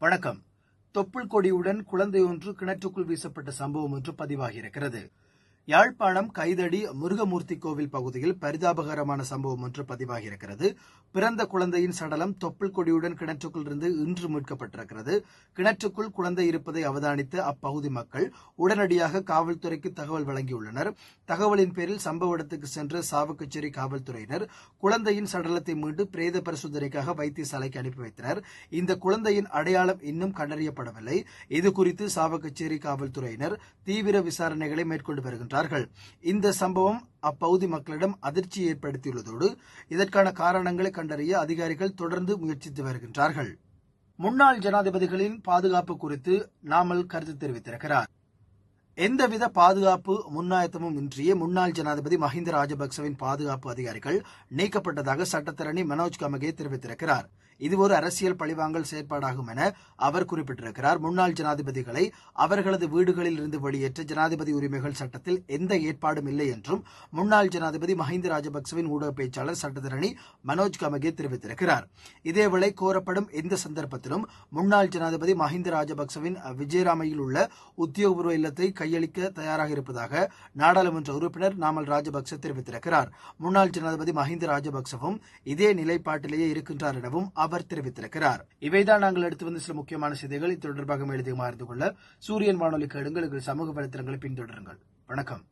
வணக்கம். தொப்புள் கொடியுடன் குழந்தை ஒன்று கிணற்றுக்குள் வீசப்பட்ட சம்பவம் ஒன்று பதிவாகியிருக்கிறது. யாழ்ப்பாணம் கைதடி முருகமூர்த்தி கோவில் பகுதியில் பரிதாபகரமான சம்பவம் ஒன்று பதிவாகியிருக்கிறது. பிறந்த குழந்தையின் சடலம் தொப்புள் கொடியுடன் கிணற்றுக்குள் இருந்து இன்று மீட்கப்பட்டிருக்கிறது. கிணற்றுக்குள் குழந்தை இருப்பதை அவதானித்து அப்பகுதி மக்கள் உடனடியாக காவல்துறைக்கு தகவல் வழங்கியுள்ளனர். தகவலின் பேரில் சம்பவ இடத்துக்கு சென்ற சாவுக்கச்சேரி காவல்துறையினர் குழந்தையின் சடலத்தை மீண்டு பிரேத பரிசோதனைக்காக வைத்தியசாலைக்கு அனுப்பி வைத்தனர். இந்த குழந்தையின் அடையாளம் இன்னும் கண்டறியப்படவில்லை. இதுகுறித்து சாவக்கச்சேரி காவல்துறையினர் தீவிர விசாரணைகளை மேற்கொண்டு வருகின்றனர் வருகின்றார்கள் இந்த சம்பவம் அப்பகுதி மக்களிடம் அதிர்ச்சி ஏற்படுத்தியுள்ளதோடு இதற்கான காரணங்களை கண்டறிய அதிகாரிகள் தொடர்ந்து முயற்சித்து வருகின்றார்கள். முன்னாள் ஜனாதிபதிகளின் பாதுகாப்பு குறித்து நாமல் கருத்து தெரிவித்திருக்கிறார். எந்தவித பாதுகாப்பு முன்னாயத்தமும் இன்றிய முன்னாள் ஜனாதிபதி மஹிந்த ராஜபக்சவின் பாதுகாப்பு அதிகாரிகள் நீக்கப்பட்டதாக சட்டத்தரணி மனோஜ் கமகே தெரிவித்திருக்கிறார். இது ஒரு அரசியல் பழிவாங்கல் செயற்பாடாகும் என அவர் குறிப்பிட்டிருக்கிறார். முன்னாள் ஜனாதிபதிகளை அவர்களது வீடுகளில் இருந்து வெளியேற்ற ஜனாதிபதி உரிமைகள் சட்டத்தில் எந்த ஏற்பாடும் இல்லை என்றும் முன்னாள் ஜனாதிபதி மஹிந்த ராஜபக்சவின் ஊடக பேச்சாளர் சட்டத்தரணி மனோஜ் கமகே தெரிவித்திருக்கிறார். இதேவேளை கோரப்படும் எந்த சந்தர்ப்பத்திலும் முன்னாள் ஜனாதிபதி மஹிந்த ராஜபக்சவின் விஜயராமையில் உள்ள உத்தியோகபூர்வ இல்லத்தை கையளிக்க தயாராக இருப்பதாக நாடாளுமன்ற உறுப்பினர் நாமல் ராஜபக்ச தெரிவித்திருக்கிறார். முன்னாள் ஜனாதிபதி மஹிந்த ராஜபக்சவும் இதே நிலைப்பாட்டிலேயே இருக்கின்றார் எனவும் அவர் அவர் தெரிவித்திருக்கிறார். இவைதான் நாங்கள் எடுத்து வந்த சில முக்கியமான செய்திகள். இது தொடர்பாக மேலதிகமாக அறிந்து கொள்ள சூரியன் வானொலி கேடுங்கள் எங்கள் சமூக வலைத்தளங்களை பின்தொடருங்கள். வணக்கம்.